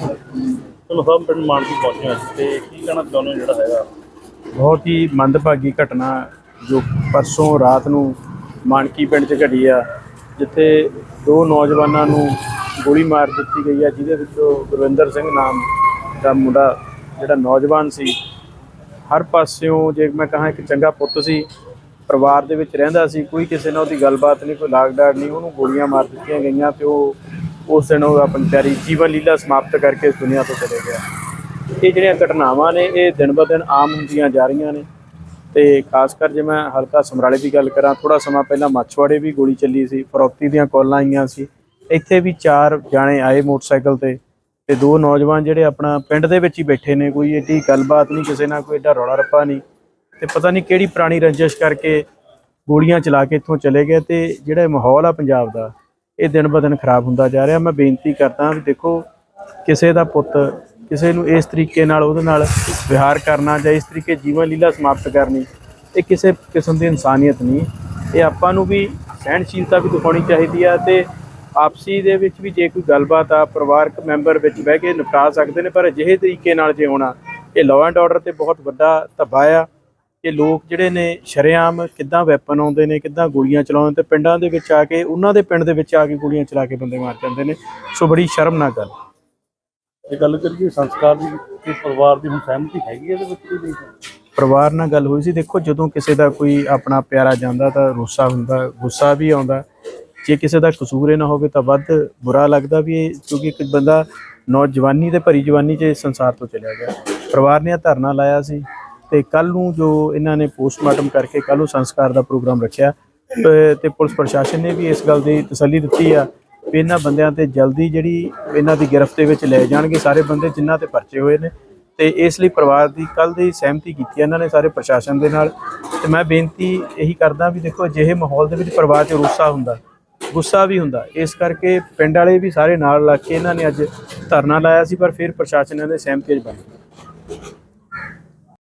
ਚਲੋ ਸਭ ਪਿੰਡ ਮਾਨਕੀ ਪਹੁੰਚੇ ਹਾਂ ਤੇ ਕੀ ਕਹਿਣਾ ਚਾਹੁੰਦੇ ਹੋ ਜਿਹੜਾ ਹੈਗਾ? ਬਹੁਤ ਹੀ ਮੰਦਭਾਗੀ ਘਟਨਾ ਜੋ ਪਰਸੋਂ ਰਾਤ ਨੂੰ ਮਾਨਕੀ ਪਿੰਡ 'ਚ ਘਟੀ ਆ, ਜਿੱਥੇ ਦੋ ਨੌਜਵਾਨਾਂ ਨੂੰ ਗੋਲੀ ਮਾਰ ਦਿੱਤੀ ਗਈ ਆ, ਜਿਹਦੇ ਵਿੱਚੋਂ ਗੁਰਵਿੰਦਰ ਸਿੰਘ ਨਾਮ ਦਾ ਮੁੰਡਾ ਜਿਹੜਾ ਨੌਜਵਾਨ ਸੀ, ਹਰ ਪਾਸਿਓਂ ਜੇ ਮੈਂ ਕਹਾਂ ਇੱਕ ਚੰਗਾ ਪੁੱਤ ਸੀ, ਪਰਿਵਾਰ ਦੇ ਵਿੱਚ ਰਹਿੰਦਾ ਸੀ, ਕੋਈ ਕਿਸੇ ਨਾਲ ਉਹਦੀ ਗੱਲਬਾਤ ਨਹੀਂ, ਕੋਈ ਲਾਗਡਾੜ ਨਹੀਂ, ਉਹਨੂੰ ਗੋਲੀਆਂ ਮਾਰ ਦਿੱਤੀਆਂ ਗਈਆਂ ਤੇ ਉਹ ਉਸ ਦਿਨ ਉਹ ਆਪਣੀ ਪਿਆਰੀ ਜੀਵਨ ਲੀਲਾ ਸਮਾਪਤ ਕਰਕੇ ਇਸ ਦੁਨੀਆ ਤੋਂ ਚਲੇ ਗਿਆ। ਇਹ ਜਿਹੜੀਆਂ ਘਟਨਾਵਾਂ ਨੇ, ਇਹ ਦਿਨ ਬ ਦਿਨ ਆਮ ਹੁੰਦੀਆਂ ਜਾ ਰਹੀਆਂ ਨੇ। ਤੇ ਖਾਸ ਕਰ ਜੇ ਮੈਂ ਹਲਕਾ ਸਮਰਾਲੇ ਦੀ ਗੱਲ ਕਰਾਂ ਥੋੜਾ ਸਮਾਂ ਪਹਿਲਾਂ ਮੱਛਵਾੜੇ ਵੀ ਗੋਲੀ ਚੱਲੀ ਸੀ, ਫਰੋਤੀ ਦੀਆਂ ਕਾਲਾਂ ਆਈਆਂ ਸੀ। ਇੱਥੇ ਵੀ ਚਾਰ ਜਾਣੇ ਆਏ ਮੋਟਰਸਾਈਕਲ ਤੇ ਤੇ ਦੋ ਨੌਜਵਾਨ ਜਿਹੜੇ ਆਪਣਾ ਪਿੰਡ ਦੇ ਵਿੱਚ ਹੀ ਬੈਠੇ ਨੇ, ਕੋਈ ਏਡੀ ਗੱਲਬਾਤ ਨਹੀਂ, ਕਿਸੇ ਨਾਲ ਕੋਈ ਏਡਾ ਰੌਲਾ ਰੱਪਾ ਨਹੀਂ। ਤੇ ਪਤਾ ਨਹੀਂ ਕਿਹੜੀ ਪੁਰਾਣੀ ਰੰਜਿਸ਼ ਕਰਕੇ ਗੋਲੀਆਂ ਚਲਾ ਕੇ ਇੱਥੋਂ ਚਲੇ ਗਏ ਤੇ ਜਿਹੜਾ ਮਾਹੌਲ ਆ ਪੰਜਾਬ ਦਾ ਇਹ ਦਿਨ ਬ ਦਿਨ ਖਰਾਬ ਹੁੰਦਾ ਜਾ ਰਿਹਾ। ਮੈਂ ਬੇਨਤੀ ਕਰਦਾ ਵੀ ਦੇਖੋ, ਕਿਸੇ ਦਾ ਪੁੱਤ ਕਿਸੇ ਨੂੰ ਇਸ ਤਰੀਕੇ ਨਾਲ, ਉਹਦੇ ਨਾਲ ਵਿਹਾਰ ਕਰਨਾ ਜਾਂ ਇਸ ਤਰੀਕੇ ਜੀਵਨ ਲੀਲਾ ਸਮਾਪਤ ਕਰਨੀ, ਇਹ ਕਿਸੇ ਕਿਸਮ ਦੀ ਇਨਸਾਨੀਅਤ ਨਹੀਂ। ਇਹ ਆਪਾਂ ਨੂੰ ਵੀ ਸਹਿਣਸ਼ੀਲਤਾ ਵੀ ਦਿਖਾਉਣੀ ਚਾਹੀਦੀ ਆ ਤੇ ਆਪਸੀ ਦੇ ਵਿੱਚ ਵੀ ਜੇ ਕੋਈ ਗੱਲਬਾਤ ਆ, ਪਰਿਵਾਰਕ ਮੈਂਬਰ ਵਿੱਚ ਬਹਿ ਕੇ ਨਿਪਟਾ ਸਕਦੇ ਨੇ, ਪਰ ਅਜਿਹੇ ਤਰੀਕੇ ਨਾਲ ਜੇ ਹੋਣਾ, ਇਹ ਲਾਅ ਐਂਡ ਆਰਡਰ ਤੇ ਬਹੁਤ ਵੱਡਾ ਧੱਬਾ ਆ। ਕਿ ਲੋਕ ਜਿਹੜੇ ਨੇ ਸ਼ਰੇਆਮ ਕਿੱਦਾਂ ਵੈਪਨ ਆਉਂਦੇ ਨੇ ਕਿੱਦਾਂ ਗੋਲੀਆਂ ਚਲਾਉਂਦੇ ਤੇ ਪਿੰਡਾਂ ਦੇ ਵਿੱਚ ਆ ਕੇ ਉਹਨਾਂ ਦੇ ਪਿੰਡ ਦੇ ਵਿੱਚ ਆ ਕੇ ਗੋਲੀਆਂ ਚਲਾ ਕੇ ਬੰਦੇ ਮਾਰ ਜਾਂਦੇ ਨੇ। ਸੋ ਬੜੀ ਸ਼ਰਮਨਾਕ ਗੱਲ। ਇਹ ਗੱਲ ਕਰੀਏ ਸੰਸਕਾਰ ਦੀ ਕਿ ਪਰਿਵਾਰ ਦੀ ਹੁਣ ਸਹਿਮਤੀ ਹੈਗੀ ਇਹਦੇ ਵਿੱਚ ਕੋਈ ਨਹੀਂ? ਪਰਿਵਾਰ ਨਾਲ ਗੱਲ ਹੋਈ ਸੀ ਦੇਖੋ ਜਦੋਂ ਕਿਸੇ ਦਾ ਕੋਈ ਆਪਣਾ ਪਿਆਰਾ ਜਾਂਦਾ ਤਾਂ ਰੋਸਾ ਹੁੰਦਾ ਗੁੱਸਾ ਵੀ ਆਉਂਦਾ। ਜੇ ਕਿਸੇ ਦਾ ਕਸੂਰ ਇਹ ਨਾ ਹੋਵੇ ਤਾਂ ਵੱਧ ਬੁਰਾ ਲੱਗਦਾ ਵੀ ਇਹ ਕਿਉਂਕਿ ਇੱਕ ਬੰਦਾ ਨੌਜਵਾਨੀ ਤੇ ਭਰੀ ਜਵਾਨੀ 'ਚ ਸੰਸਾਰ ਤੋਂ ਚਲਿਆ ਗਿਆ। ਪਰਿਵਾਰ ਨੇ ਇਹ ਧਰਨਾ ਲਾਇਆ ਸੀ। ਤੇ ਕੱਲ ਨੂੰ ਜੋ ਇਹਨਾਂ ਨੇ ਪੋਸਟਮਾਰਟਮ ਕਰਕੇ ਕੱਲ ਨੂੰ ਸੰਸਕਾਰ ਦਾ ਪ੍ਰੋਗਰਾਮ ਰੱਖਿਆ, ਤੇ ਪੁਲਿਸ ਪ੍ਰਸ਼ਾਸਨ ਨੇ ਵੀ ਇਸ ਗੱਲ ਦੀ ਤਸੱਲੀ ਦਿੱਤੀ ਆ ਵੀ ਇਹਨਾਂ ਬੰਦਿਆਂ ਤੇ ਜਲਦੀ ਜਿਹੜੀ ਇਹਨਾਂ ਦੀ ਗ੍ਰਿਫਤ ਦੇ ਵਿੱਚ ਲੈ ਜਾਣਗੇ ਸਾਰੇ ਬੰਦੇ ਜਿਨ੍ਹਾਂ ਤੇ ਪਰਚੇ ਹੋਏ ਨੇ। ਤੇ ਇਸ ਲਈ ਪਰਿਵਾਰ ਦੀ ਕੱਲ ਦੀ ਸਹਿਮਤੀ ਕੀਤੀ ਇਹਨਾਂ ਨੇ ਸਾਰੇ ਪ੍ਰਸ਼ਾਸਨ ਦੇ ਨਾਲ। ਤੇ ਮੈਂ ਬੇਨਤੀ ਇਹੀ ਕਰਦਾ ਵੀ ਦੇਖੋ ਅਜਿਹੇ ਮਾਹੌਲ ਦੇ ਵਿੱਚ ਪਰਿਵਾਰ 'ਚ ਰੁੱਸਾ ਹੁੰਦਾ, ਗੁੱਸਾ ਵੀ ਹੁੰਦਾ। ਇਸ ਕਰਕੇ ਪਿੰਡ ਵਾਲੇ ਵੀ ਸਾਰੇ ਨਾਲ ਲੱਗ ਕੇ ਇਹਨਾਂ ਨੇ ਅੱਜ ਧਰਨਾ ਲਾਇਆ ਸੀ, ਪਰ ਫਿਰ ਪ੍ਰਸ਼ਾਸਨ ਇਹਨਾਂ ਦੇ ਸਹਿਮਤੀ 'ਚ ਬਣ